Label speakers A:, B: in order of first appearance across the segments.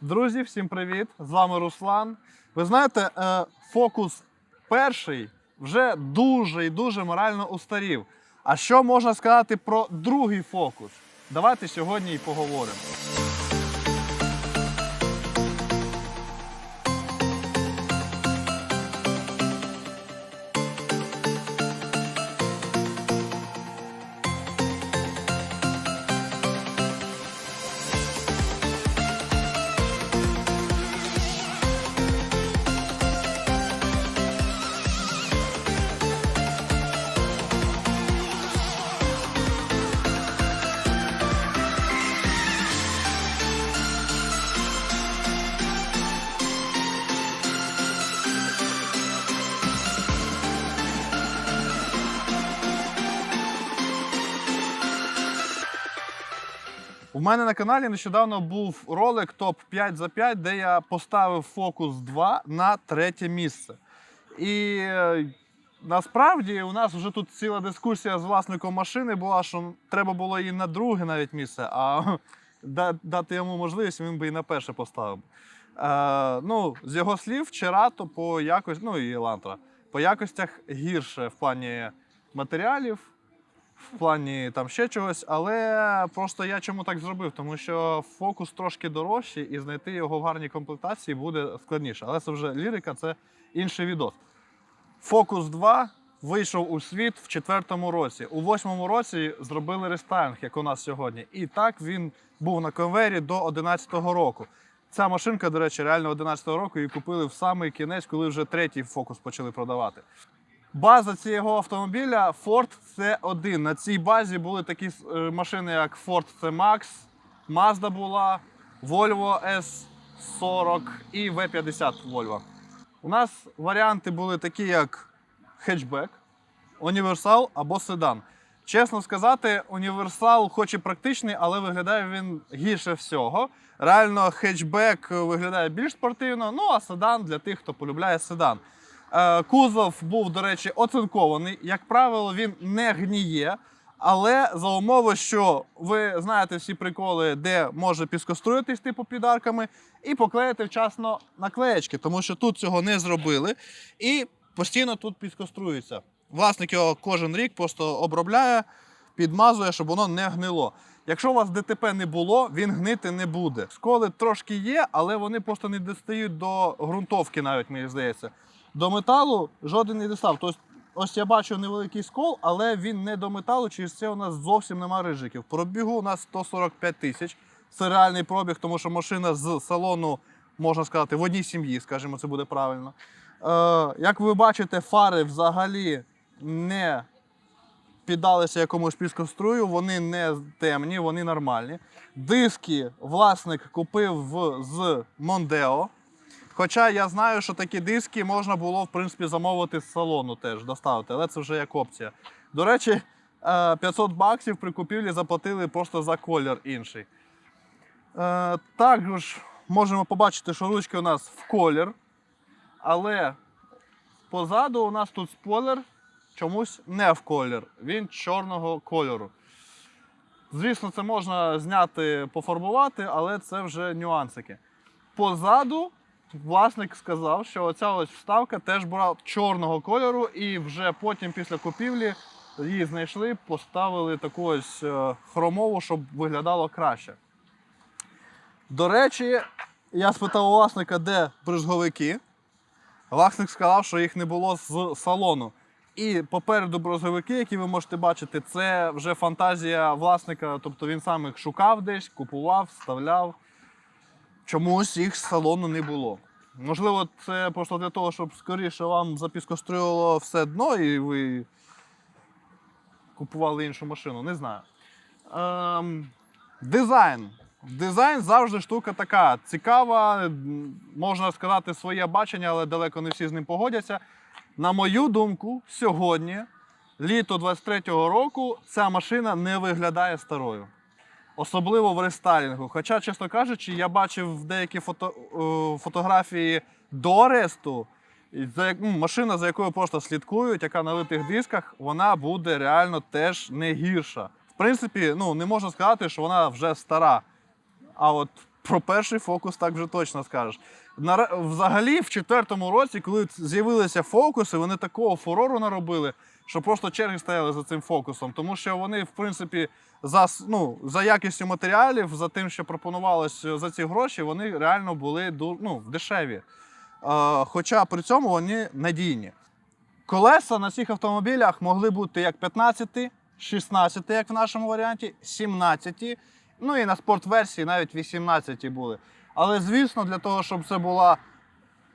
A: Друзі, всім привіт! З вами Руслан. Ви знаєте, е, фокус перший вже дуже і дуже морально устарів. А що можна сказати про другий фокус? Давайте сьогодні і поговоримо. У мене на каналі нещодавно був ролик топ 5 за 5, де я поставив фокус 2 на третє місце. І е, насправді у нас вже тут ціла дискусія з власником машини була, що треба було і на друге навіть місце, а дати йому можливість, він би і на перше поставив. Е, ну, з його слів, Черато по якості, ну і Елантра, по якостях гірше в плані матеріалів, в плані там ще чогось, але просто я чому так зробив? Тому що фокус трошки дорожчий і знайти його в гарній комплектації буде складніше. Але це вже лірика, це інший відос. Фокус 2 вийшов у світ в четвертому році. У восьмому році зробили рестайлінг, як у нас сьогодні. І так він був на конвейері до 11-го року. Ця машинка, до речі, реально 11-го року її купили в самий кінець, коли вже третій фокус почали продавати. База цього автомобіля Ford C1. На цій базі були такі е, машини, як Ford C-Max, Mazda була, Volvo S40 і V50 Volvo. У нас варіанти були такі, як хетчбек, універсал або седан. Чесно сказати, універсал, хоч і практичний, але виглядає він гірше всього. Реально, хетчбек виглядає більш спортивно, ну а седан для тих, хто полюбляє седан. Е, Кузов був, до речі, оцинкований. Як правило, він не гніє. Але за умови, що ви знаєте всі приколи, де може піскоструїтись типу під арками, і поклеїти вчасно наклеєчки, тому що тут цього не зробили. І постійно тут піскострується. Власник його кожен рік просто обробляє, підмазує, щоб воно не гнило. Якщо у вас ДТП не було, він гнити не буде. Сколи трошки є, але вони просто не достають до ґрунтовки, навіть мені здається. До металу жоден не дістав. Тобто, ось я бачу невеликий скол, але він не до металу, через це у нас зовсім нема рижиків. Пробігу у нас 145 тисяч. Це реальний пробіг, тому що машина з салону, можна сказати, в одній сім'ї, скажімо, це буде правильно. Е, як ви бачите, фари взагалі не піддалися якомусь піскострую, вони не темні, вони нормальні. Диски власник купив в, з Мондео. Хоча я знаю, що такі диски можна було в принципі замовити з салону теж доставити, але це вже як опція. До речі, е, 500 баксів при купівлі заплатили просто за колір інший. Е, Також можемо побачити, що ручки у нас в колір, але позаду у нас тут спойлер чомусь не в колір. Він чорного кольору. Звісно, це можна зняти, пофарбувати, але це вже нюансики. Позаду власник сказав, що оця ось вставка теж була чорного кольору, і вже потім після купівлі її знайшли, поставили таку ось е, хромову, щоб виглядало краще. До речі, я спитав у власника, де бризговики. Власник сказав, що їх не було з салону. І попереду брозовики, які ви можете бачити, це вже фантазія власника, тобто він сам їх шукав десь, купував, вставляв. Чомусь їх з салону не було. Можливо, це просто для того, щоб скоріше вам запіскоструювало все дно і ви купували іншу машину, не знаю. Ем, дизайн. Дизайн завжди штука така цікава, можна сказати, своє бачення, але далеко не всі з ним погодяться. На мою думку, сьогодні, літо 23-го року, ця машина не виглядає старою. Особливо в рестайлінгу. Хоча, чесно кажучи, я бачив деякі фото, е, фотографії до ресту. За, як- ну, машина, за якою просто слідкують, яка на литих дисках, вона буде реально теж не гірша. В принципі, ну, не можна сказати, що вона вже стара. А от про перший фокус так вже точно скажеш. Взагалі, в четвертому році, коли з'явилися фокуси, вони такого фурору наробили, що просто черги стояли за цим фокусом. Тому що вони, в принципі, за, ну, за якістю матеріалів, за тим, що пропонувалось е, за ці гроші, вони реально були ну, дешеві. Е, хоча при цьому вони надійні. Колеса на цих автомобілях могли бути як 15, 16, як в нашому варіанті, 17, ну і на спортверсії навіть 18 були. Але звісно, для того, щоб це була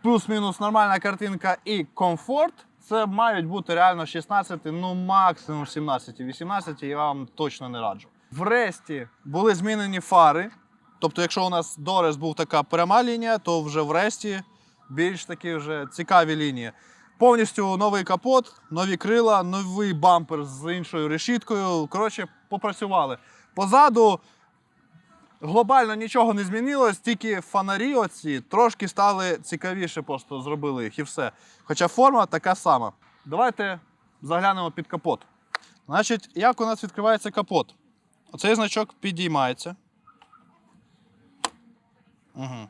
A: плюс-мінус нормальна картинка і комфорт, це мають бути реально 16, ну максимум 17, 18 я вам точно не раджу. В Ресті були змінені фари. Тобто, якщо у нас дорес був така пряма лінія, то вже в Ресті більш такі вже цікаві лінії. Повністю новий капот, нові крила, новий бампер з іншою решіткою. Коротше, попрацювали. Позаду глобально нічого не змінилось, тільки фонарі оці трошки стали цікавіше, просто зробили їх і все. Хоча форма така сама. Давайте заглянемо під капот. Значить, як у нас відкривається капот? Оцей значок підіймається. Угу.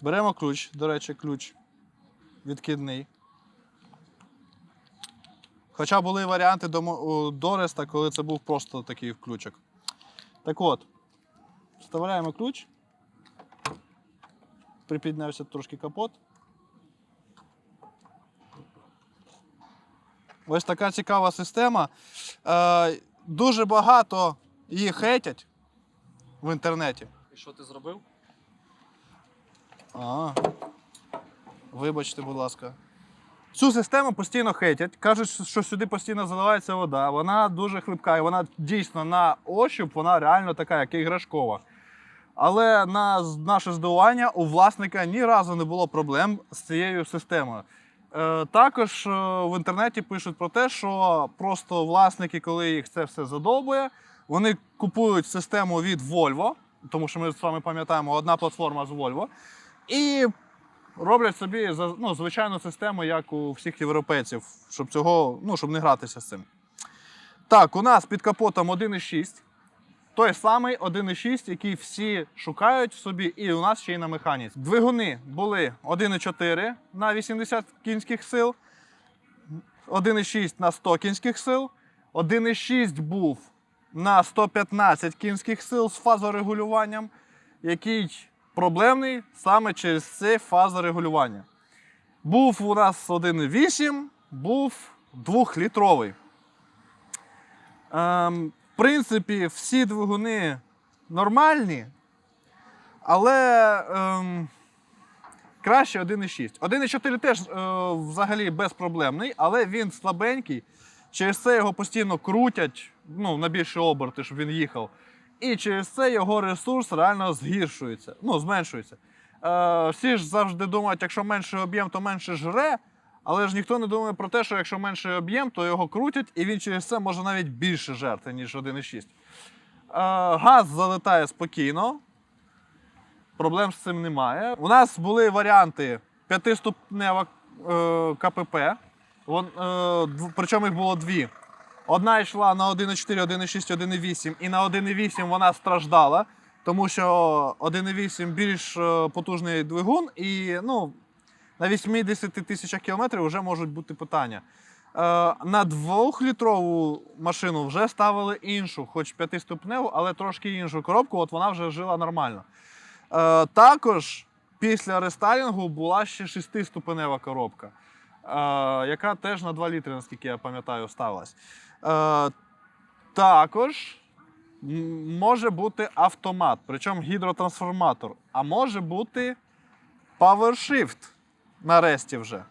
A: Беремо ключ, до речі, ключ відкидний. Хоча були варіанти до, Дореста, коли це був просто такий ключик. Так от, вставляємо ключ. Припіднявся трошки капот. Ось така цікава система. Е, дуже багато її хейтять в інтернеті.
B: І що ти зробив?
A: А, вибачте, будь ласка. Цю систему постійно хейтять. Кажуть, що сюди постійно заливається вода. Вона дуже хлипка, і вона дійсно на ощуп, вона реально така, як іграшкова. Але на наше здивування у власника ні разу не було проблем з цією системою. Е, також е, в інтернеті пишуть про те, що просто власники, коли їх це все задовбує, вони купують систему від Volvo, тому що ми з вами пам'ятаємо одна платформа з Volvo, і роблять собі ну, звичайну систему, як у всіх європейців, щоб цього, ну, щоб не гратися з цим. Так, у нас під капотом 1,6. Той самий 1,6, який всі шукають собі, і у нас ще й на механіці. Двигуни були 1,4 на 80 кінських сил, 1,6 на 100 кінських сил, 1,6 був на 115 кінських сил з фазорегулюванням, який проблемний саме через це фазорегулювання. Був у нас 1,8, був 2-літровий. Ем, в принципі, всі двигуни нормальні, але ем, краще 1,6. 1,4 теж е, взагалі безпроблемний, але він слабенький. Через це його постійно крутять ну, на більші оберти, щоб він їхав. І через це його ресурс реально згіршується, ну, зменшується. Е, всі ж завжди думають, якщо менший об'єм, то менше жре. Але ж ніхто не думає про те, що якщо менший об'єм, то його крутять, і він через це може навіть більше жерти, ніж 1,6. Е, газ залетає спокійно. Проблем з цим немає. У нас були варіанти п'ятиступнева е, КПП. Вон, е, причому їх було дві. Одна йшла на 1,4, 1,6, 1,8, і на 1,8 вона страждала, тому що 1,8 більш е, потужний двигун, і ну, на 80 тисячах кілометрів вже можуть бути питання. Е, на двохлітрову машину вже ставили іншу, хоч п'ятиступневу, але трошки іншу коробку, от вона вже жила нормально. Е, також після рестайлінгу була ще шестиступенева коробка, яка теж на 2 літри, наскільки я пам'ятаю, ставилась. Е, також може бути автомат, причому гідротрансформатор, а може бути PowerShift нарешті вже.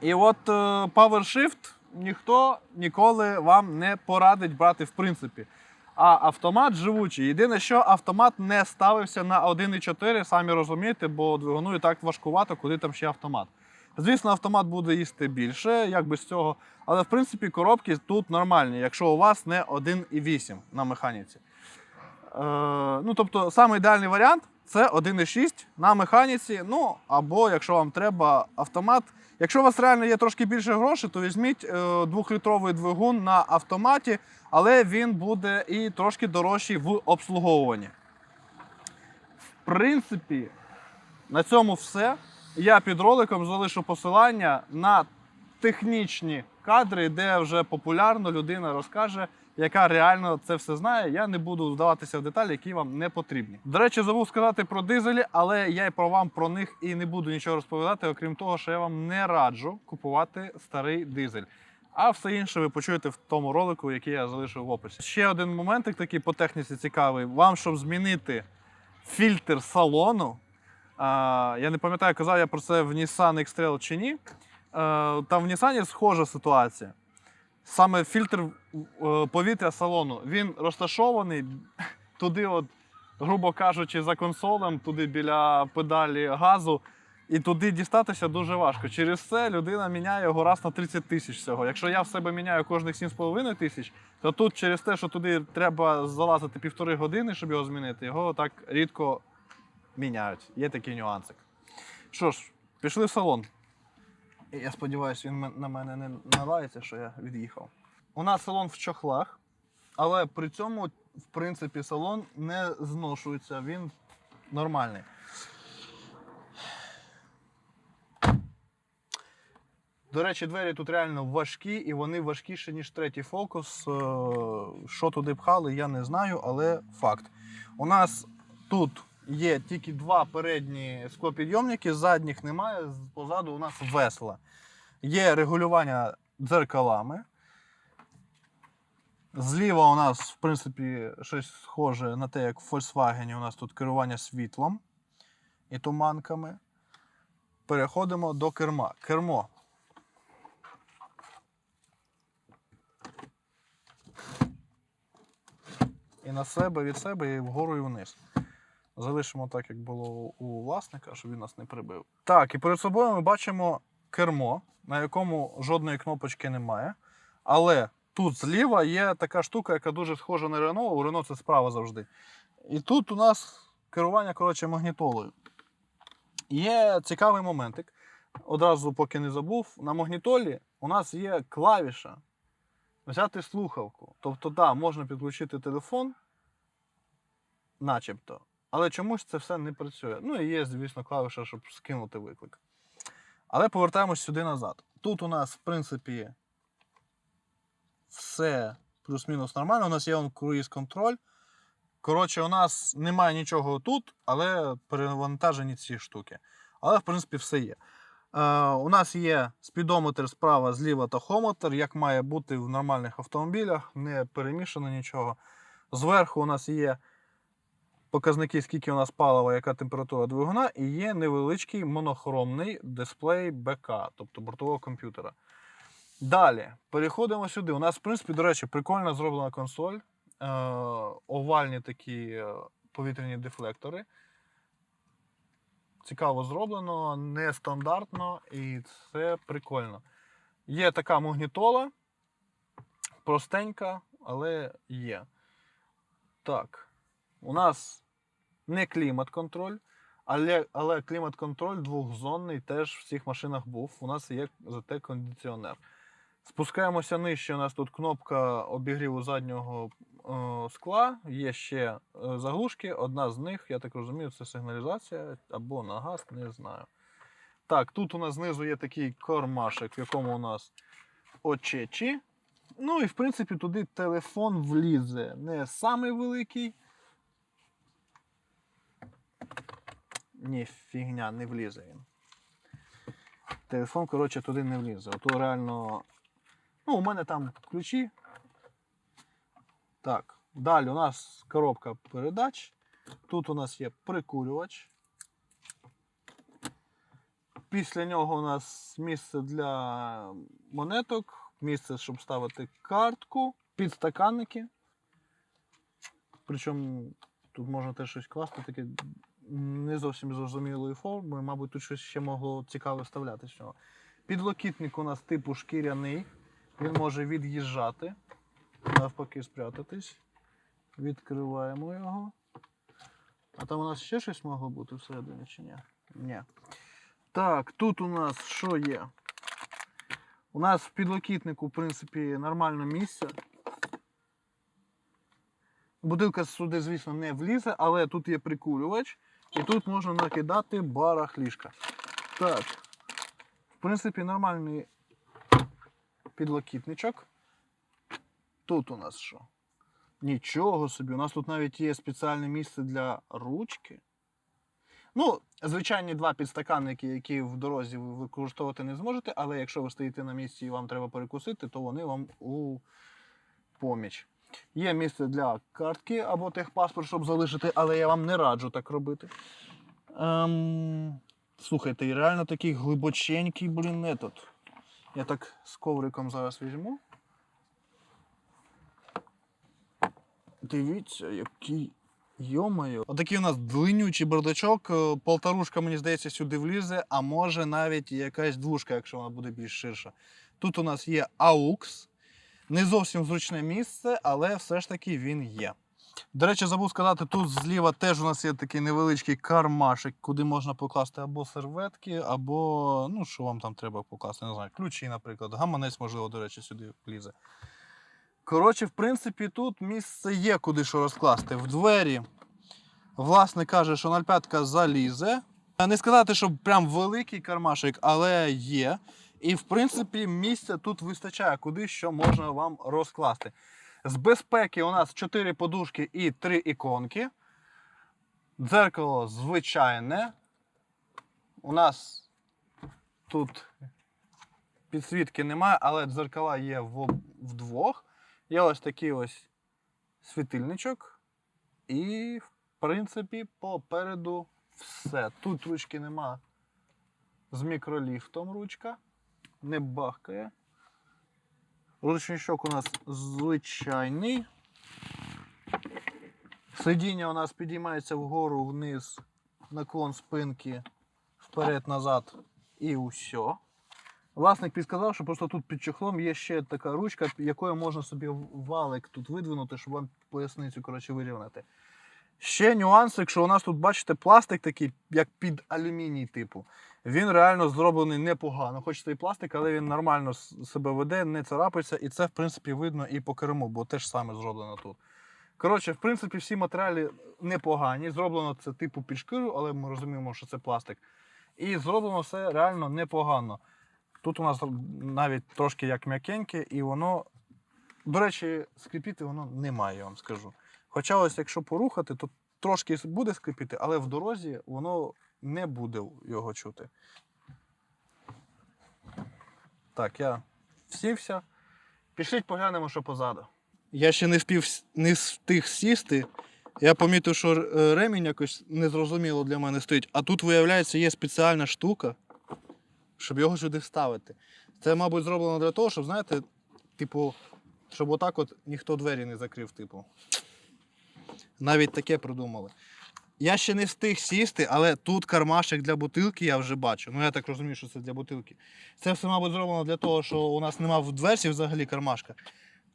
A: І от е, PowerShift ніхто ніколи вам не порадить брати в принципі. А автомат живучий. Єдине, що автомат не ставився на 1,4, самі розумієте, бо двигуну і так важкувато, куди там ще автомат. Звісно, автомат буде їсти більше, як без цього. Але в принципі коробки тут нормальні, якщо у вас не 1,8 на механіці. Е, ну, тобто, саме ідеальний варіант Це 1,6 на механіці. Ну або якщо вам треба автомат. Якщо у вас реально є трошки більше грошей, то візьміть е, двохлітровий двигун на автоматі, але він буде і трошки дорожчий в обслуговуванні. В принципі, на цьому все. Я під роликом залишу посилання на технічні кадри, де вже популярно людина розкаже, яка реально це все знає. Я не буду вдаватися в деталі, які вам не потрібні. До речі, забув сказати про дизелі, але я й про вам про них і не буду нічого розповідати, окрім того, що я вам не раджу купувати старий дизель. А все інше ви почуєте в тому ролику, який я залишив в описі. Ще один моментик такий по техніці цікавий. Вам, щоб змінити фільтр салону. Я не пам'ятаю, казав я про це в Nissan X-Trail чи ні. Е, там в Nissan схожа ситуація. Саме фільтр е, повітря салону. Він розташований туди, от, грубо кажучи, за консолем, туди біля педалі газу. І туди дістатися дуже важко. Через це людина міняє його раз на 30 тисяч всього. Якщо я в себе міняю кожних 7,5 тисяч, то тут через те, що туди треба залазити півтори години, щоб його змінити, його так рідко міняють. Є такий нюансик. Що ж, пішли в салон. Я сподіваюся, він на мене не налається, що я від'їхав. У нас салон в чохлах, але при цьому, в принципі, салон не зношується, він нормальний. До речі, двері тут реально важкі, і вони важкіші, ніж третій фокус. Е, Що туди пхали, я не знаю, але факт. У нас тут є тільки два передні склопідйомники, задніх немає. Позаду у нас весла. Є регулювання дзеркалами. Зліва у нас, в принципі, щось схоже на те, як в Volkswagen. У нас тут керування світлом і туманками. Переходимо до керма. Кермо. І на себе від себе, і вгору, і вниз. Залишимо так, як було у власника, щоб він нас не прибив. Так, і перед собою ми бачимо кермо, на якому жодної кнопочки немає. Але тут зліва є така штука, яка дуже схожа на Рено. У Рено це справа завжди. І тут у нас керування коротше, магнітолою. Є цікавий моментик. Одразу, поки не забув, на магнітолі у нас є клавіша взяти слухавку. Тобто, да, можна підключити телефон, начебто, але чомусь це все не працює. Ну і є, звісно, клавіша, щоб скинути виклик. Але повертаємось сюди назад. Тут у нас, в принципі, все плюс-мінус нормально. У нас є круїз контроль. Коротше, у нас немає нічого тут, але перевантажені ці штуки. Але, в принципі, все є. Е, у нас є спідометр справа, зліва тахометр, як має бути в нормальних автомобілях, не перемішано нічого. Зверху у нас є показники, скільки у нас палива, яка температура двигуна, і є невеличкий монохромний дисплей БК, тобто бортового комп'ютера. Далі переходимо сюди. У нас, в принципі, до речі, прикольно зроблена консоль. Е, овальні такі е, повітряні дефлектори. Цікаво зроблено, нестандартно і це прикольно. Є така магнітола, простенька, але є. Так, у нас не клімат-контроль, але, але клімат-контроль двохзонний теж в цих машинах був. У нас є зате кондиціонер. Спускаємося нижче. У нас тут кнопка обігріву заднього е, скла. Є ще е, заглушки. Одна з них, я так розумію, це сигналізація або на газ, не знаю. Так, тут у нас знизу є такий кармашек, в якому у нас очечі. Ну і в принципі туди телефон влізе. Не самий великий. Ні, фігня, не влізе він. Телефон, коротше, туди не влізе. Ото реально. Ну, у мене там ключі. Так, далі у нас коробка передач. Тут у нас є прикурювач. Після нього у нас місце для монеток, місце, щоб ставити картку, підстаканники. Причому тут можна теж щось класти, таке не зовсім зрозумілої форми. Мабуть, тут щось ще могло цікаве вставляти з нього. Підлокітник у нас типу шкіряний. Він може від'їжджати, навпаки, спрятатись. Відкриваємо його. А там у нас ще щось могло бути всередині чи ні? Ні. Так, тут у нас що є? У нас в підлокітнику, в принципі, нормальне місце. Бутилка сюди, звісно, не влізе, але тут є прикурювач, і тут можна накидати барахлішка. Так. В принципі, нормальний підлокітничок. Тут у нас що? Нічого собі. У нас тут навіть є спеціальне місце для ручки. Ну, звичайні два підстаканники, які в дорозі ви використовувати не зможете, але якщо ви стоїте на місці і вам треба перекусити, то вони вам у поміч. Є місце для картки або техпаспорт, щоб залишити, але я вам не раджу так робити. Ем, слухайте, реально такий глибоченький, блін, метод. Я так з ковриком зараз візьму. Дивіться, який. Йомаю. Отакий у нас длиннючий бардачок. Е, Полторушка, мені здається, сюди влізе, а може навіть якась двушка, якщо вона буде більш ширша. Тут у нас є AUX. Не зовсім зручне місце, але все ж таки він є. До речі, забув сказати, тут зліва теж у нас є такий невеличкий кармашик, куди можна покласти або серветки, або ну, що вам там треба покласти, не знаю, ключі, наприклад. Гаманець, можливо, до речі, сюди влізе. Коротше, в принципі, тут місце є, куди що розкласти. В двері власник каже, що 0,5 залізе. Не сказати, що прям великий кармашик, але є. І в принципі місця тут вистачає, куди що можна вам розкласти. З безпеки у нас 4 подушки і 3 іконки. Дзеркало звичайне. У нас тут підсвітки немає, але дзеркала є вдвох. Є ось такий ось світильничок. І, в принципі, попереду все. Тут ручки нема з мікроліфтом ручка. Не бахкає. Ручничок у нас звичайний. Сидіння у нас підіймається вгору вниз, наклон спинки вперед-назад і усе. Власник підказав, що просто тут під чохлом є ще така ручка, якою можна собі валик тут видвинути, щоб вам поясницю коротше, вирівняти. Ще нюанс, якщо у нас тут, бачите, пластик такий, як під алюміній типу. Він реально зроблений непогано. Хоч це і пластик, але він нормально себе веде, не царапається, і це, в принципі, видно і по керму, бо те ж саме зроблено тут. Коротше, в принципі, всі матеріали непогані. Зроблено це типу під шкіру, але ми розуміємо, що це пластик. І зроблено все реально непогано. Тут у нас навіть трошки як м'якеньке, і воно, до речі, скрипіти воно не має, я вам скажу. Хоча ось якщо порухати, то трошки буде скрипіти, але в дорозі воно не буде його чути. Так, я всівся. Пішліть поглянемо, що позаду. Я ще не встиг, не встиг сісти. Я помітив, що е, ремінь якось незрозуміло для мене стоїть. А тут, виявляється, є спеціальна штука, щоб його сюди вставити. Це, мабуть, зроблено для того, щоб, знаєте, типу, щоб отак от ніхто двері не закрив, типу. Навіть таке придумали. Я ще не встиг сісти, але тут кармашик для бутилки я вже бачу. Ну я так розумію, що це для бутилки. Це все, мабуть, зроблено для того, що у нас немає в дверці взагалі кармашка.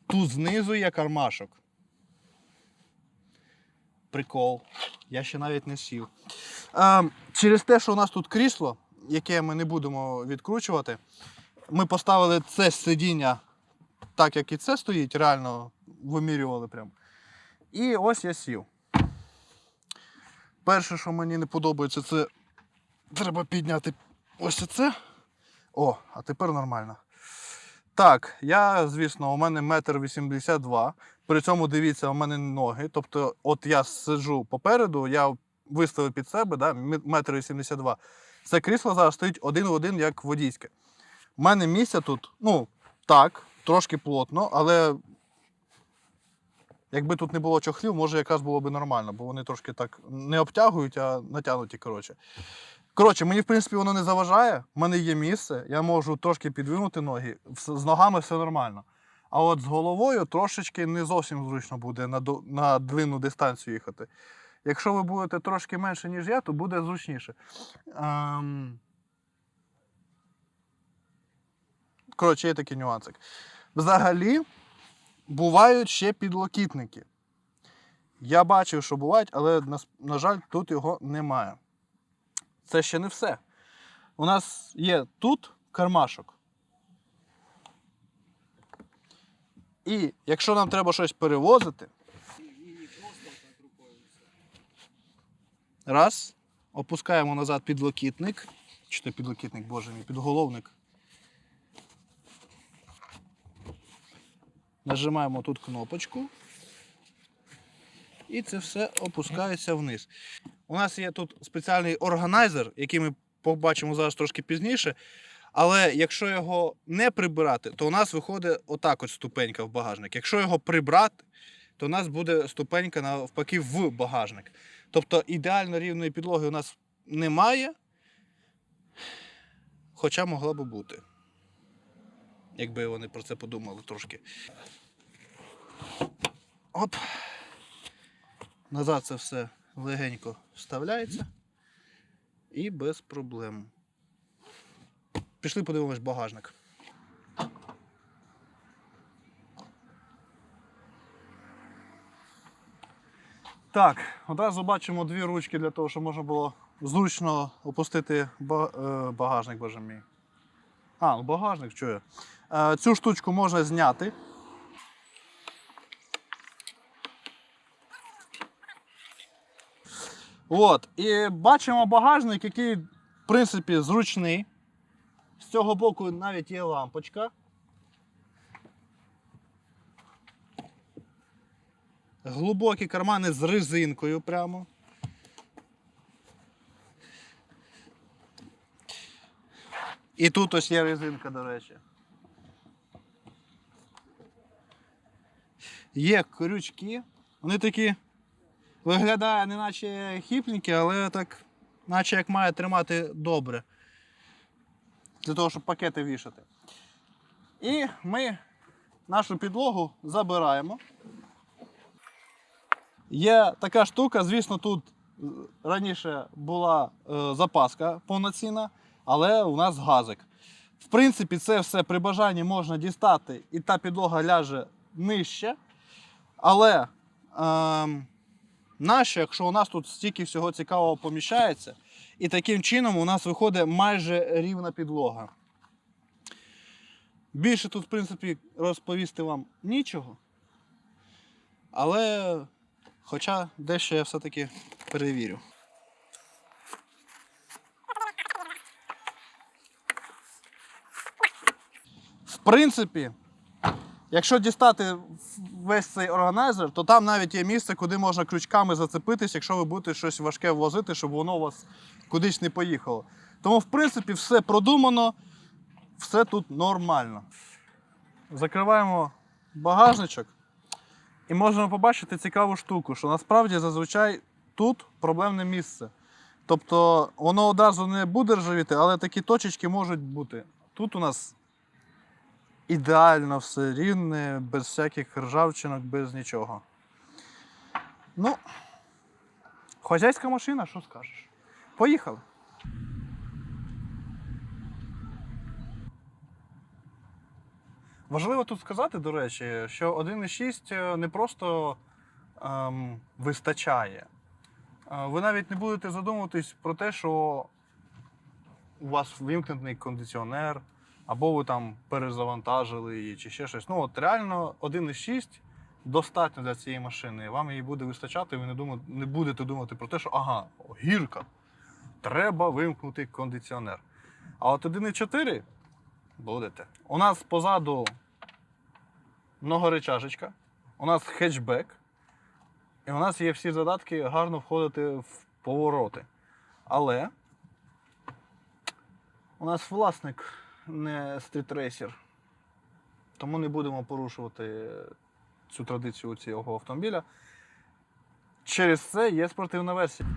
A: Тут знизу є кармашок. Прикол. Я ще навіть не сів. А, через те, що у нас тут крісло, яке ми не будемо відкручувати, ми поставили це сидіння так, як і це стоїть, реально вимірювали прям. І ось я сів. Перше, що мені не подобається, це треба підняти ось це. О, а тепер нормально. Так, я, звісно, у мене метр вісімдесят два. При цьому дивіться, у мене ноги. Тобто, от я сиджу попереду, я виставив під себе, да, м- метр вісімдесят два. Це крісло зараз стоїть один в один, як водійське. У мене місця тут, ну, так, трошки плотно, але Якби тут не було чохлів, може якраз було б нормально, бо вони трошки так не обтягують, а натягнуті. Коротше, коротше мені в принципі воно не заважає. У мене є місце, я можу трошки підвинути ноги. З ногами все нормально. А от з головою трошечки не зовсім зручно буде на, на длинну дистанцію їхати. Якщо ви будете трошки менше, ніж я, то буде зручніше. Ем... Коротше, є такий нюансик. Взагалі, бувають ще підлокітники. Я бачив, що бувають, але на, жаль, тут його немає. Це ще не все. У нас є тут кармашок. І якщо нам треба щось перевозити, раз, опускаємо назад підлокітник. Чи то підлокітник, боже мій, підголовник. Нажимаємо тут кнопочку. І це все опускається вниз. У нас є тут спеціальний органайзер, який ми побачимо зараз трошки пізніше. Але якщо його не прибирати, то у нас виходить отак от ступенька в багажник. Якщо його прибрати, то у нас буде ступенька навпаки в багажник. Тобто ідеально рівної підлоги у нас немає, хоча могла би бути. Якби вони про це подумали трошки. Оп. Назад це все легенько вставляється і без проблем. Пішли подивимось багажник. Так, одразу бачимо дві ручки для того, щоб можна було зручно опустити е, багажник, боже мій. А, ну багажник чую. Е, Цю штучку можна зняти. От, і бачимо багажник, який, в принципі, зручний. З цього боку навіть є лампочка. Глибокі кармани з резинкою прямо. І тут ось є резинка, до речі. Є крючки. Вони такі виглядає не наче хіпненькі, але так, наче як має тримати добре. Для того, щоб пакети вішати. І ми нашу підлогу забираємо. Є така штука, звісно, тут раніше була е, запаска повноцінна, але у нас газик. В принципі, це все при бажанні можна дістати, і та підлога ляже нижче. Але ем, нащо, якщо у нас тут стільки всього цікавого поміщається, і таким чином у нас виходить майже рівна підлога. Більше тут, в принципі, розповісти вам нічого. Але хоча дещо я все-таки перевірю. В принципі, якщо дістати весь цей органайзер, то там навіть є місце, куди можна крючками зацепитись, якщо ви будете щось важке возити, щоб воно у вас кудись не поїхало. Тому, в принципі, все продумано, все тут нормально. Закриваємо багажничок і можемо побачити цікаву штуку, що насправді зазвичай тут проблемне місце. Тобто воно одразу не буде ржавіти, але такі точечки можуть бути. Тут у нас ідеально все рівне, без всяких ржавчинок, без нічого. Ну, хазяйська машина, що скажеш? Поїхали. Важливо тут сказати, до речі, що 1.6 не просто ем, вистачає. Е, Ви навіть не будете задумуватись про те, що у вас вимкнений кондиціонер, або ви там перезавантажили її, чи ще щось. Ну, от реально 1.6 достатньо для цієї машини. Вам її буде вистачати, і ви не, думаєте, не будете думати про те, що ага, гірка, треба вимкнути кондиціонер. А от 1.4 будете. У нас позаду многоречашечка, у нас хетчбек, і у нас є всі задатки гарно входити в повороти. Але у нас власник не стрітрейсер, тому не будемо порушувати цю традицію цього автомобіля. Через це є спортивна версія.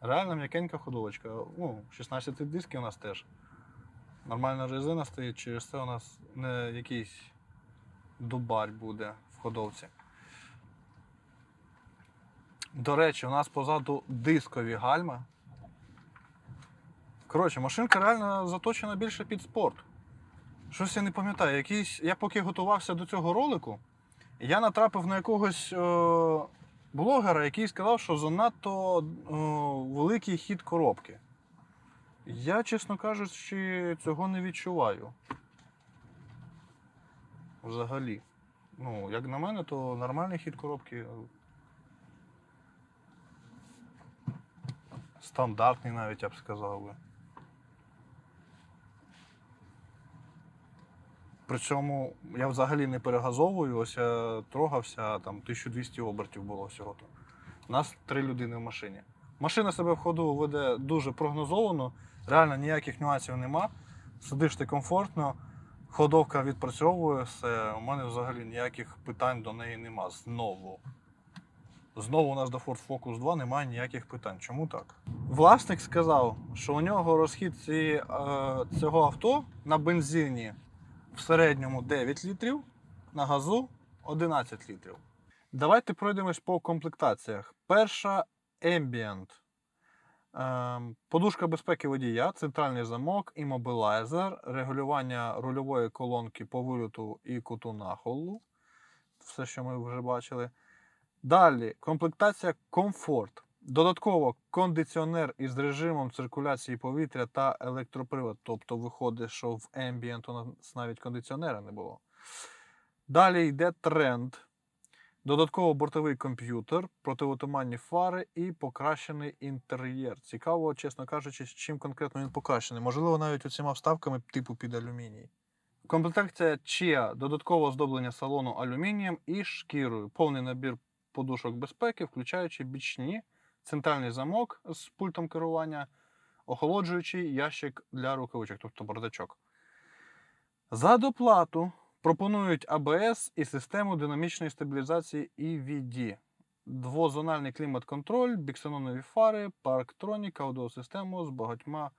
A: Реально м'якенька ходовочка. Ну, 16 диски у нас теж. Нормальна резина стоїть, через це у нас не якийсь дубарь буде в ходовці. До речі, у нас позаду дискові гальма. Коротше, машинка реально заточена більше під спорт. Щось я не пам'ятаю. Якийсь, я поки готувався до цього ролику, я натрапив на якогось е, блогера, який сказав, що занадто е, великий хід коробки. Я, чесно кажучи, цього не відчуваю. Взагалі. Ну, як на мене, то нормальний хід коробки. е, Стандартний навіть, я б сказав би. Причому я взагалі не перегазовую, ось я трогався, там 1200 обертів було всього. У нас три людини в машині. Машина себе в ходу веде дуже прогнозовано, реально ніяких нюансів нема. Сидиш ти комфортно, ходовка відпрацьовує все. У мене взагалі ніяких питань до неї нема. Знову. Знову у нас до Ford Focus 2 немає ніяких питань. Чому так? Власник сказав, що у нього розхід цієї, е, цього авто на бензині в середньому 9 літрів, на газу 11 літрів. Давайте пройдемось по комплектаціях. Перша Ambient. Ем, Подушка безпеки водія, центральний замок, іммобілайзер, регулювання рульової колонки по вильоту і куту нахилу. Все, що ми вже бачили. Далі комплектація комфорт. Додатково кондиціонер із режимом циркуляції повітря та електропривод. Тобто виходить, що в Ambient у нас навіть кондиціонера не було. Далі йде тренд. Додатково бортовий комп'ютер, противотуманні фари і покращений інтер'єр. Цікаво, чесно кажучи, з чим конкретно він покращений. Можливо, навіть оціма вставками типу під алюміній. Комплектація Chia, додаткове оздоблення салону алюмінієм і шкірою. Повний набір подушок безпеки, включаючи бічні, центральний замок з пультом керування, охолоджуючий ящик для рукавичок, тобто бардачок. За доплату пропонують АБС і систему динамічної стабілізації EVD, двозональний клімат-контроль, біксенонові фари, парктронік, аудіосистему з багатьма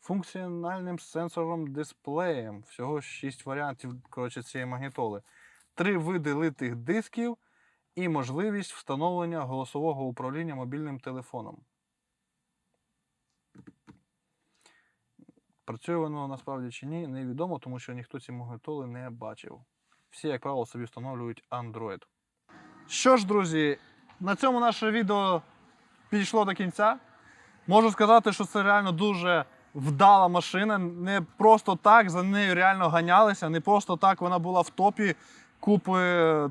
A: функціональним сенсором дисплеєм. Всього 6 варіантів коротше, цієї магнітоли. Три види литих дисків і можливість встановлення голосового управління мобільним телефоном. Працює воно насправді чи ні, невідомо, тому що ніхто ці магнітоли не бачив. Всі, як правило, собі встановлюють Android. Що ж, друзі, на цьому наше відео підійшло до кінця. Можу сказати, що це реально дуже вдала машина. Не просто так за нею реально ганялися, не просто так вона була в топі купи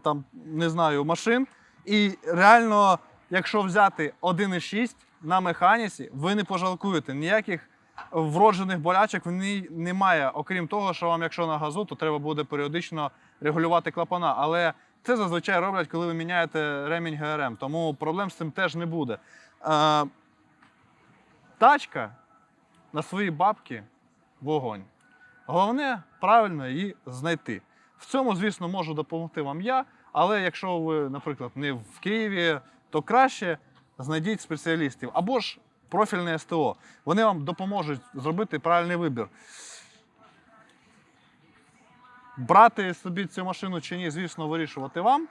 A: там, не знаю, машин. І реально, якщо взяти 1,6 на механіці, ви не пожалкуєте. Ніяких вроджених болячок в ній немає. Окрім того, що вам, якщо на газу, то треба буде періодично регулювати клапана. Але це зазвичай роблять, коли ви міняєте ремінь ГРМ, тому проблем з цим теж не буде. Е, тачка на свої бабки вогонь. Головне правильно її знайти. В цьому, звісно, можу допомогти вам я, але якщо ви, наприклад, не в Києві, то краще знайдіть спеціалістів або ж профільне СТО. Вони вам допоможуть зробити правильний вибір. Брати собі цю машину чи ні, звісно, вирішувати вам.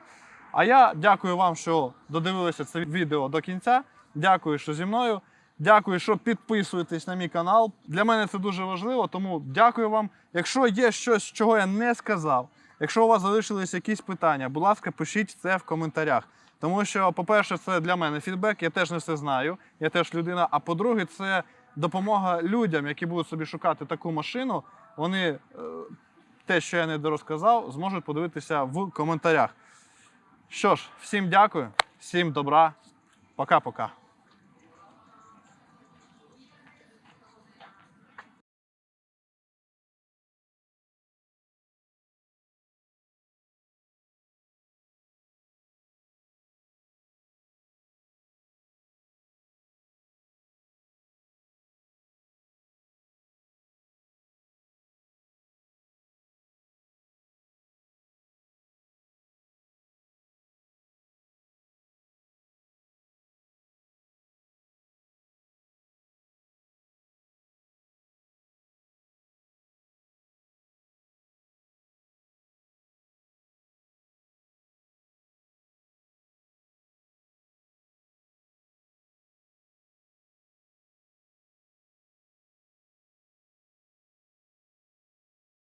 A: А я дякую вам, що додивилися це відео до кінця. Дякую, що зі мною. Дякую, що підписуєтесь на мій канал. Для мене це дуже важливо, тому дякую вам. Якщо є щось, чого я не сказав, якщо у вас залишились якісь питання, будь ласка, пишіть це в коментарях. Тому що, по-перше, це для мене фідбек, я теж не все знаю, я теж людина. А по-друге, це допомога людям, які будуть собі шукати таку машину. Вони е, те, що я не дорозказав, зможуть подивитися в коментарях. Що ж, всім дякую, всім добра, пока-пока.